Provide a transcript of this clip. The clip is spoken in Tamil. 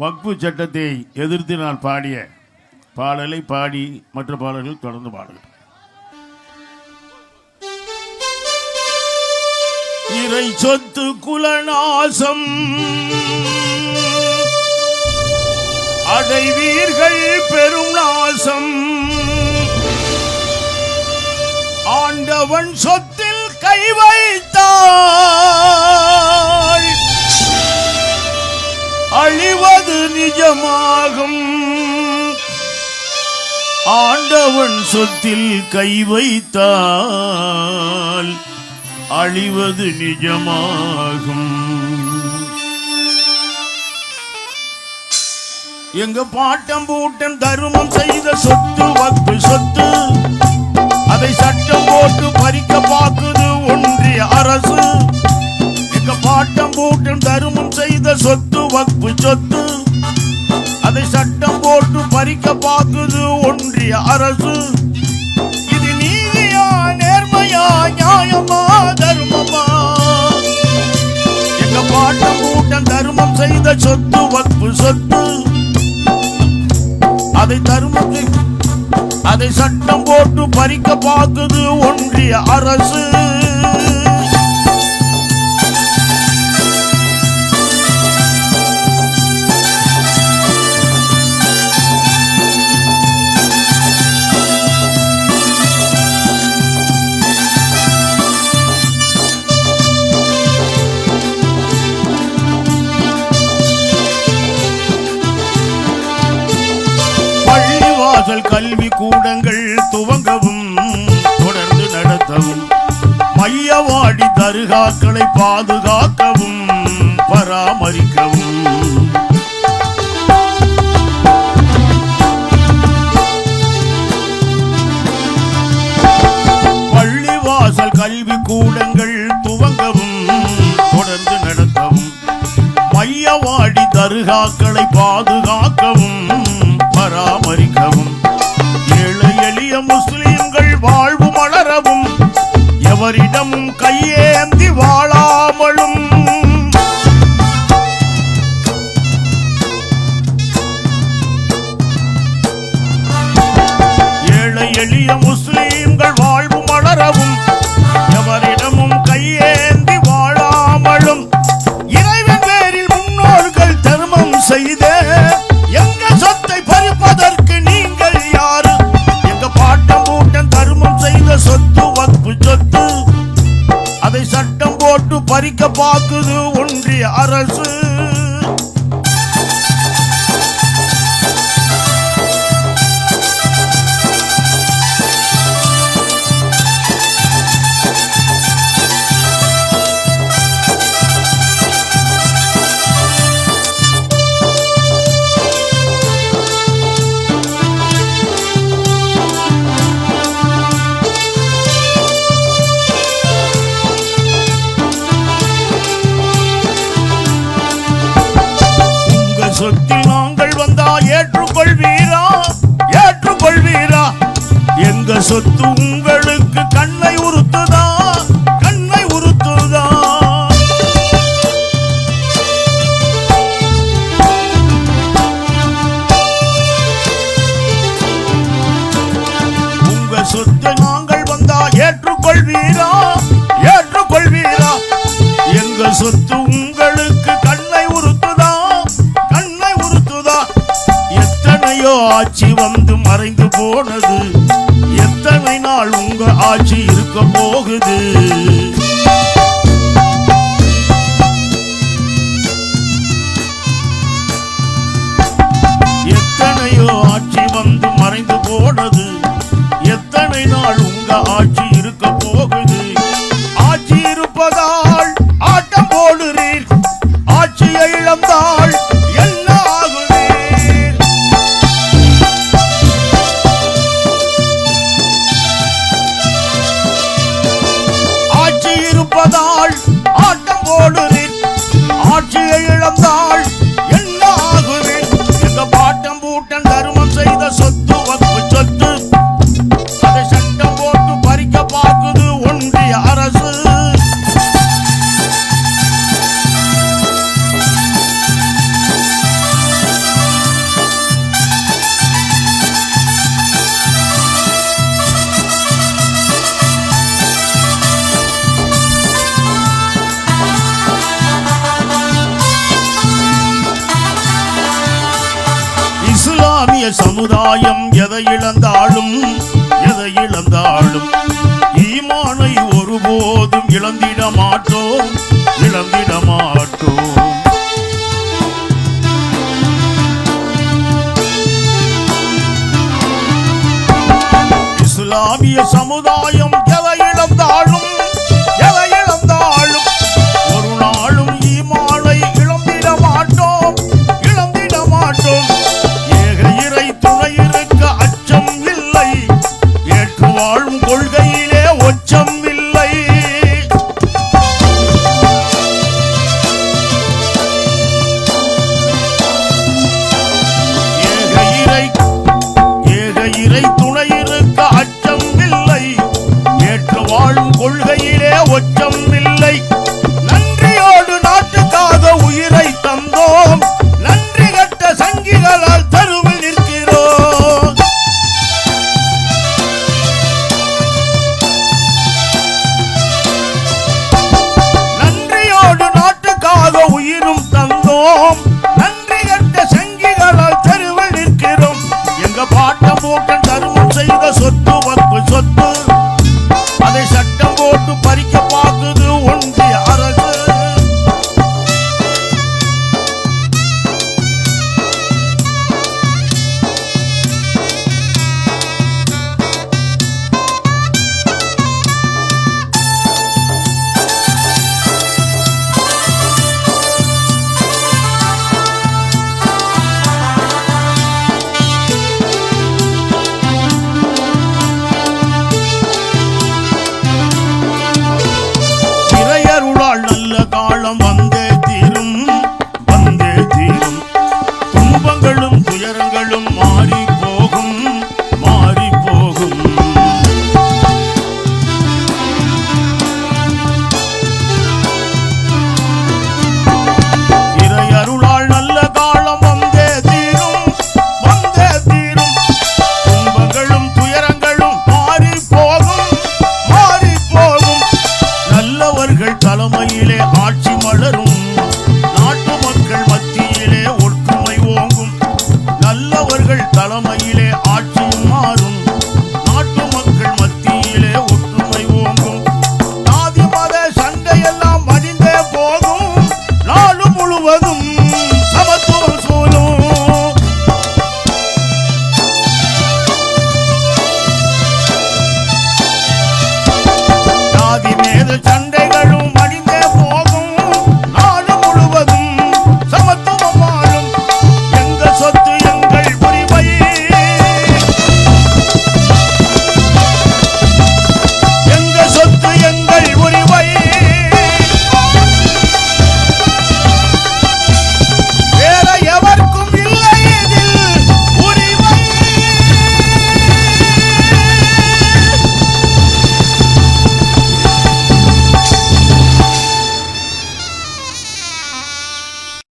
வக்பு சட்டத்தை எதிர்த்து நான் பாடிய பாடலை பாடி மற்ற பாடல்கள் தொடர்ந்து பாடுகிறேன் இறை சொத்து குலநாசம். அடைவீர்கள் பெரும் நாசம். ஆண்டவன் சொத்தில் கை வைத்தான் நிஜமாகும் ஆண்டவன் சொத்தில் கை வைத்தால் அழிவது நிஜமாகும். எங்க பாட்டம் பூட்டம் தருமம் செய்த சொத்து வக்கு சொத்து அதை சட்டம் போட்டு பறிக்க பார்க்குது ஒன்றிய அரசு. எங்க பாட்டம் பூட்டம் தருமம் செய்த சொத்து வக்கு சொத்து பறிக்க பார்க்குது ஒன்றிய அரசு. இது நீதியா நேர்மையா நியாயமா தர்மமா? எங்க பாட்டம் கூட்டம் தருமம் செய்த சொத்து வக்பு சொத்து. அதை தருமத்தை அதை சட்டம் போட்டு பறிக்க பார்க்குது ஒன்றிய அரசு. பள்ளிவாசல் கல்வி கூடங்கள் துவங்கவும் தொடர்ந்து நடத்தவும். மையவாடி தருகாக்களை பாதுகாக்கவும் பராமரிக்கவும். பள்ளிவாசல் கல்வி கூடங்கள் துவங்கவும் தொடர்ந்து நடத்தவும். மையவாடி தருகாக்களை பாதுகா சொத்து உங்களுக்கு கண்ணை உறுத்துதா? கண்ணை உறுத்துதா? உங்க சொத்து நாங்கள் வந்தா ஏற்றுக்கொள்வீரா? ஏற்றுக்கொள்வீரா? எங்க சொத்து உங்களுக்கு கண்ணை உறுத்துதா? கண்ணை உறுத்துதா? எத்தனையோ ஆட்சி வந்து மறைந்து போனது. ஆட்சி இருக்க போகுது. இழந்தாள் ஆட்டம் போடுறீர் ஆட்சியை இழந்தாள் இந்திய சமுதாயம் எதை இழந்தாலும் எதை இழந்தாலும் ஈமானை ஒருபோதும் இழந்திட மாட்டோம் இழந்திட மாட்டோம். இஸ்லாமிய சமுதாயம் தலைமையிலே ஆட்சி மலரும்